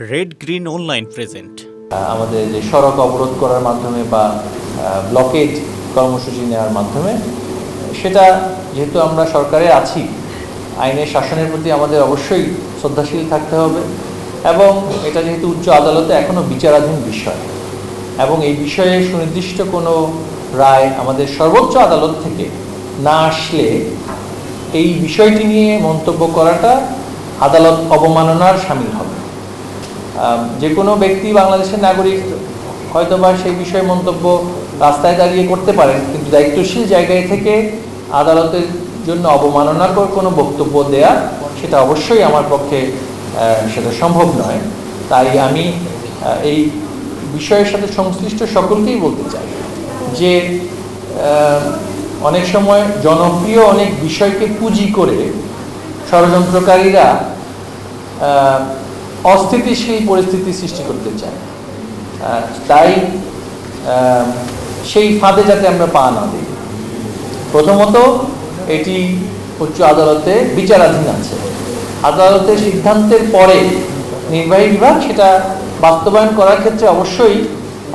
Red green online present আমাদের যে সড়ক অবরোধ করার মাধ্যমে বা ব্লকেজ কর্মসূচি নেওয়ার মাধ্যমে, সেটা যেহেতু আমরা সরকারে আছি, আইনের শাসনের প্রতি আমাদের অবশ্যই শ্রদ্ধাশীল থাকতে হবে এবং এটা যেহেতু উচ্চ আদালতে এখনও বিচারাধীন বিষয় এবং এই বিষয়ে সুনির্দিষ্ট কোনো রায় আমাদের সর্বোচ্চ আদালত থেকে না আসলে এই বিষয়টি নিয়ে মন্তব্য করাটা আদালত অবমাননার সামিল হবে। যে কোনো ব্যক্তি বাংলাদেশের নাগরিক হয়তোবা সেই বিষয়ে মন্তব্য রাস্তায় দাঁড়িয়ে করতে পারেন, কিন্তু দায়িত্বশীল জায়গায় থেকে আদালতের জন্য অবমাননাকর কোনো বক্তব্য দেয়া, সেটা অবশ্যই আমার পক্ষে সেটা সম্ভব নয়। তাই আমি এই বিষয়ের সাথে সংশ্লিষ্ট সকলকেই বলতে চাই যে অনেক সময় জনপ্রিয় অনেক বিষয়কে পুঁজি করে ষড়যন্ত্রকারীরা অস্থিতিশীল পরিস্থিতি সৃষ্টি করতে চায়? তাই সেই ফাঁদে যাতে আমরা পা না দিই। প্রথমত, এটি উচ্চ আদালতে বিচারাধীন আছে। আদালতের সিদ্ধান্তের পরে নির্বাহী বিভাগ সেটা বাস্তবায়ন করার ক্ষেত্রে অবশ্যই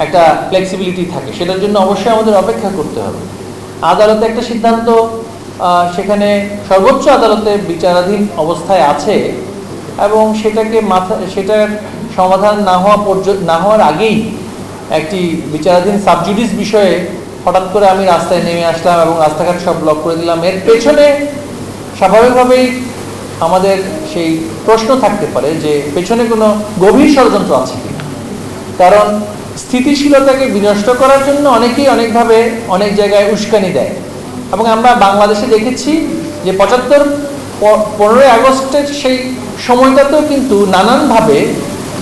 একটা ফ্লেক্সিবিলিটি থাকে। সেটার জন্য অবশ্যই আমাদের অপেক্ষা করতে হবে। আদালতে একটা সিদ্ধান্ত সেখানে সর্বোচ্চ আদালতে বিচারাধীন অবস্থায় আছে। এবং সেটাকে মাথা সেটার সমাধান না হওয়া পর্যন্ত না হওয়ার আগেই একটি বিচারাধীন সাবজুডিস বিষয়ে হঠাৎ করে আমি রাস্তায় নেমে আসলাম এবং রাস্তাঘাট সব ব্লক করে দিলাম। এর পেছনে স্বাভাবিকভাবেই আমাদের সেই প্রশ্ন থাকতে পারে যে পেছনে কোনো গভীর ষড়যন্ত্র আছে কিনা। কারণ স্থিতিশীলতাকে বিনষ্ট করার জন্য অনেকেই অনেকভাবে অনেক জায়গায় উস্কানি দেয়। এবং আমরা বাংলাদেশে দেখেছি যে পঁচাত্তর পনেরোই আগস্টের সেই সময়টাতেও কিন্তু নানানভাবে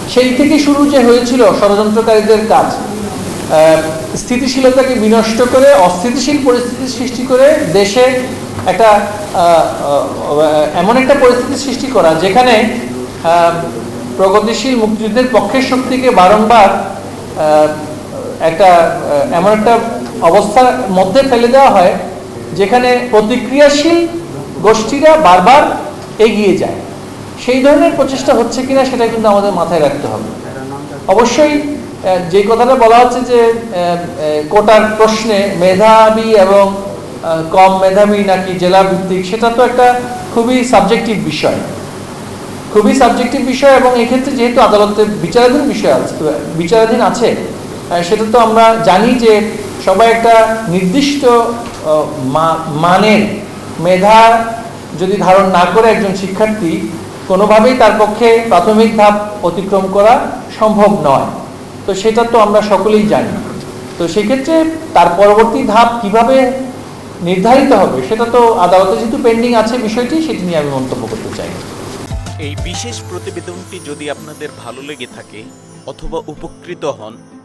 সেই থেকে শুরু যে হয়েছিল ষড়যন্ত্রকারীদের কাজ স্থিতিশীলতাকে বিনষ্ট করে, অস্থিতিশীল পরিস্থিতি সৃষ্টি করে দেশে একটা এমন একটা পরিস্থিতি সৃষ্টি করা যেখানে প্রগতিশীল মুক্তিযুদ্ধের পক্ষের শক্তিকে বারংবার একটা এমন একটা অবস্থার মধ্যে ফেলে দেওয়া হয় যেখানে প্রতিক্রিয়াশীল গোষ্ঠীরা বারবার এগিয়ে যায়। সেই ধরনের প্রচেষ্টা হচ্ছে কিনা সেটা কিন্তু আমাদের মাথায় রাখতে হবে। অবশ্যই যে কথাটা বলা হচ্ছে যে কোটার প্রশ্নে মেধাবী এবং কম মেধাবী নাকি জেলা ভিত্তিক সেটা তো একটা খুবই সাবজেক্টিভ বিষয়। খুবই সাবজেক্টিভ বিষয় এবং এক্ষেত্রে যেহেতু আদালতে বিচারাধীন বিষয় আছে বিচারাধীন আছে সেটা তো আমরা জানি যে সবাই একটা নির্দিষ্ট মানের মেধা যদি ধারণ না করে একজন শিক্ষার্থী, কোনোভাবেই তার পক্ষে প্রাথমিক ধাপ অতিক্রম করা সম্ভব নয়। তো সেটা তো আমরা সকলেই জানি। তো সেক্ষেত্রে তার পরবর্তী ধাপ কীভাবে নির্ধারিত হবে, সেটা তো আদালতে যেহেতু পেন্ডিং আছে বিষয়টি, সেটি নিয়ে আমি মন্তব্য করতে চাই। এই বিশেষ প্রতিবেদনটি যদি আপনাদের ভালো লেগে থাকে অথবা উপকৃত হন